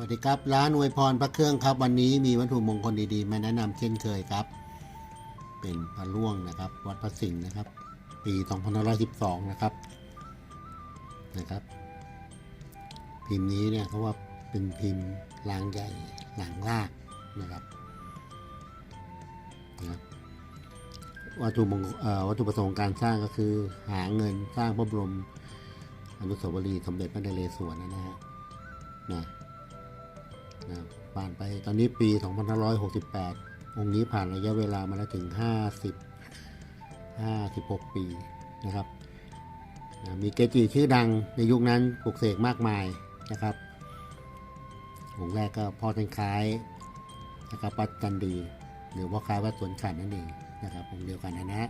วัสดีครับ ร้านอวยพรพระเครื่องครับ วันนี้มีวัตถุมงคลดีๆ มาแนะนำเช่นเคยครับ เป็นพระล่วงนะครับ วัดพระสิงห์นะครับ ปี 2512 นะครับนะครับ พิมพ์นี้เนี่ยเขาว่าเป็นพิมพ์ลางใหญ่หลังลากนะครับนะครับวัตถุมงวัตถุประสงค์การสร้างก็คือหาเงินสร้างพระบรมอนุสาวรีย์สมเด็จพระนเรศวรนะฮะนะ นะผ่านไปตอนนี้ปี 2568 องค์นี้ผ่านระยะเวลามาแล้วถึง 50 56 ปีนะครับนะมีเกจิชื่อดังในยุคนั้นปลุกเสกมากมายนะครับ องค์แรกก็พ่อท่านคล้ายนะครับวัดจันดี หรือว่าคล้ายวัดสวนขันนั่นเองนะครับองค์เดียวกันนะนะ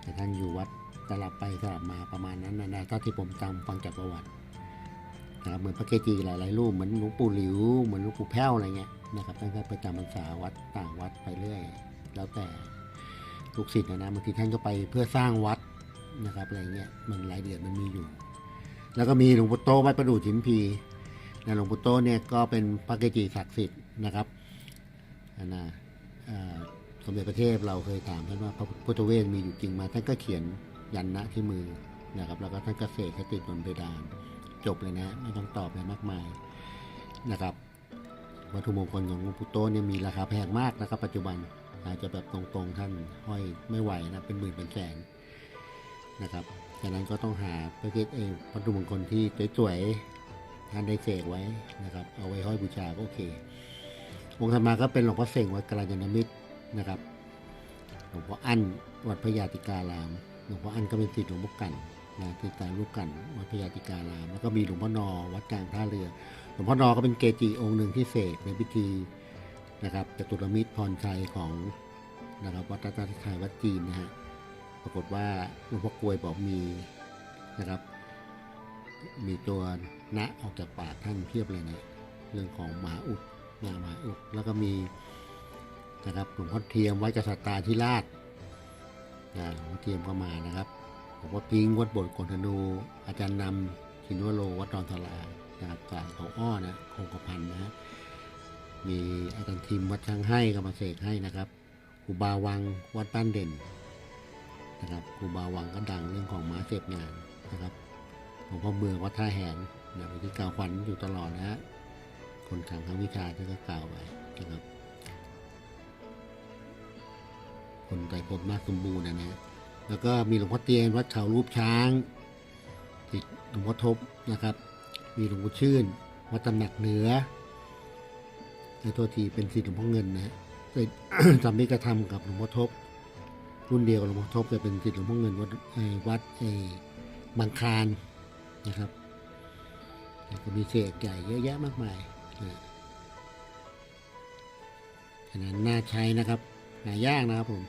แต่ท่านอยู่วัดสลับไปสลับมาประมาณนั้นนะนะเท่าที่ผมจำฟังจากประวัติ นะครับเหมือนพระเกจิหลายๆรูปเหมือนหลวงปู่หลิว เหมือนหลวงปู่แพ้วอะไรเงี้ยนะครับท่านก็ปจำพรรษาวัดต่างวัดไปเรื่อย แล้วแต่ลูกศิษย์นะนะบางทีท่านก็ไปเพื่อสร้างวัดนะครับอะไรเงี้ยมันรายละเอียดมันมีอยู่ แล้วก็มีหลวงปู่โตวัดประดู่ชิมพีนะหลวงปู่โตเนี่ยก็เป็นพระเกจิศักดิ์สิทธิ์นะครับอันนะเอ่อสมเด็จพระเทพเราเคยถามท่านว่าพระพุทธเวทมีอยู่จริงมาท่านก็เขียนยันนะที่มือนะครับแล้วก็ท่านก็เสกให้ติดบนเพดาน จบเลยนะ ไม่ต้องตอบอะไรมากมายนะครับ วัตถุมงคลของหลวงปู่โตเนี่ยมีราคาแพงมากนะครับ ปัจจุบันอาจจะแบบตรงๆท่านห้อยไม่ไหวนะเป็นหมื่นเป็นแสนนะครับฉะนั้นก็ต้องหาประเภทเองวัตถุมงคลที่สวยๆท่านได้เสกไว้นะครับ เอาไว้ห้อยบูชาก็โอเค องค์ธรรมาก็เป็นหลวงพ่อเสงวัดกาลยนมิตรนะครับหลวงพ่ออั้นวัดพระยาติการามหลวงพ่ออั้นก็เป็นศิษย์หลวงพ่อกัน นะที่ตายลูกกันวัดพยาติการามแล้วก็มีหลวงพ่อนอวัดกลางท่าเรือ หลวงพ่อนอก็เป็นเกจิองค์หนึ่งที่เสกในพิธีนะครับจตุรมิตรพรชัยของนะครับวัดรัตนชัยวัดจีนนะฮะปรากฏว่าหลวงพ่อกลวยบอกมีนะครับ มีตัวณออกจากปากท่านเพียบเลยนะเรื่องของหมาอุดงาหมาอุดแล้วก็มีนะครับหลวงพ่อเทียมไว้กษัตริย์ที่ราชนะหลวงพ่อเทียมก็มานะครับ หลวงพ่อพิงค์วัดโบสถ์กนธนู อาจารย์นำชินวโรวัดดอนทลานะครับสายเขาอ้อนะคงกระพันนะ มีอาจารย์ทิมวัดช้างให้ก็มาเสกให้นะครับครูบาวังวัดบ้านเด่นนะครับครูบาวังก็ดังเรื่องของม้าเสพงานนะครับหลวงพ่อเมืองวัดท่าแหนนะที่กล่าวขวัญอยู่ตลอดนะฮะคนขังทั้งวิชาที่ก็กล่าวไว้นะครับคนไตรภพนาคสมบูรณ์นะนะ แล้วก็มีหลวงพ่อเตียนวัดเขารูปช้างติดหลวงพ่อทบนะครับ มีหลวงพ่อชื่นวัดตำหนักเหนือในตัวทีเป็นสิทธิ์หลวงพ่อเงินนะฮะเป็นจำมิกระทำกับหลวงพ่อทบ รุ่นเดียวหลวงพ่อทบจะเป็นสิทธิ์หลวงพ่อเงินวัดวัดไอ้บางคลานนะครับแล้วก็มีเศษใหญ่เยอะแยะมากมายนะฉะนั้นน่าใช้นะครับหายากนะครับผม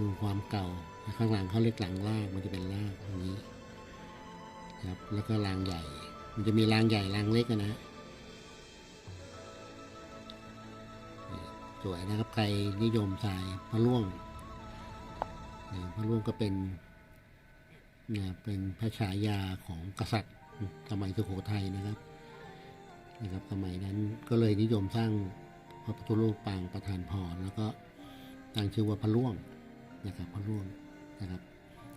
ดูความเก่า ข้างหลังเขาเรียกหลังล่างมันจะเป็นล่างตรงนี้ครับแล้วก็รางใหญ่ มันจะมีรางใหญ่รางเล็กอะนะสวยนะครับใครนิยมทรายพระล่วงพระล่วงก็เป็นนะเป็นพระฉายาของกษัตริย์สมัยสุโขทัยนะครับนะครับสมัยนั้นก็เลยนิยมสร้างพระพุทธรูปปางประธานพรแล้วก็ตั้งชื่อว่าพระล่วง นะครับพระล่วงนะครับ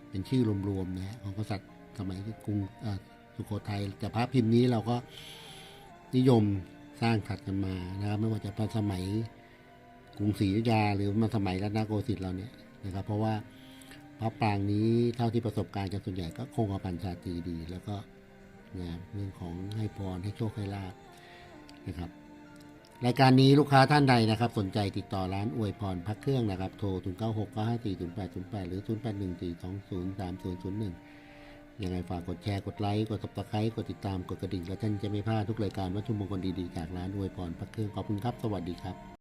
เป็นชื่อรวมๆนะของกษัตริย์สมัยกรุงอ่อสุโขทัยแต่พระพิมพ์นี้เราก็นิยมสร้างถัดกันมานะครับไม่ว่าจะเป็นสมัยกรุงศรีอยุธยาหรือมาสมัยรัตนโกสินทร์เราเนี่ยนะครับ เพราะว่าพระปรางนี้เท่าที่ประสบการณ์กันส่วนใหญ่ก็คงกระพันชาตรีดี แล้วก็นะเรื่องของให้พรให้โชคให้ลาบนะครับ รายการนี้ลูกค้าท่านใดนะครับ สนใจติดต่อร้านอวยพรพักเครื่องนะครับ โทร 0 9 6 9 5 4 0 8 0 8 หรือ 0 8 1 4 2 0 3 0 0 1 ยังไงฝากกดแชร์ กดไลค์ กดสับสไครต์กดติดตาม กดกระดิ่ง แล้วท่านจะไม่พลาดทุกรายการวัตถุมงคลดีๆ จากร้านอวยพรพักเครื่อง ขอบคุณครับ สวัสดีครับ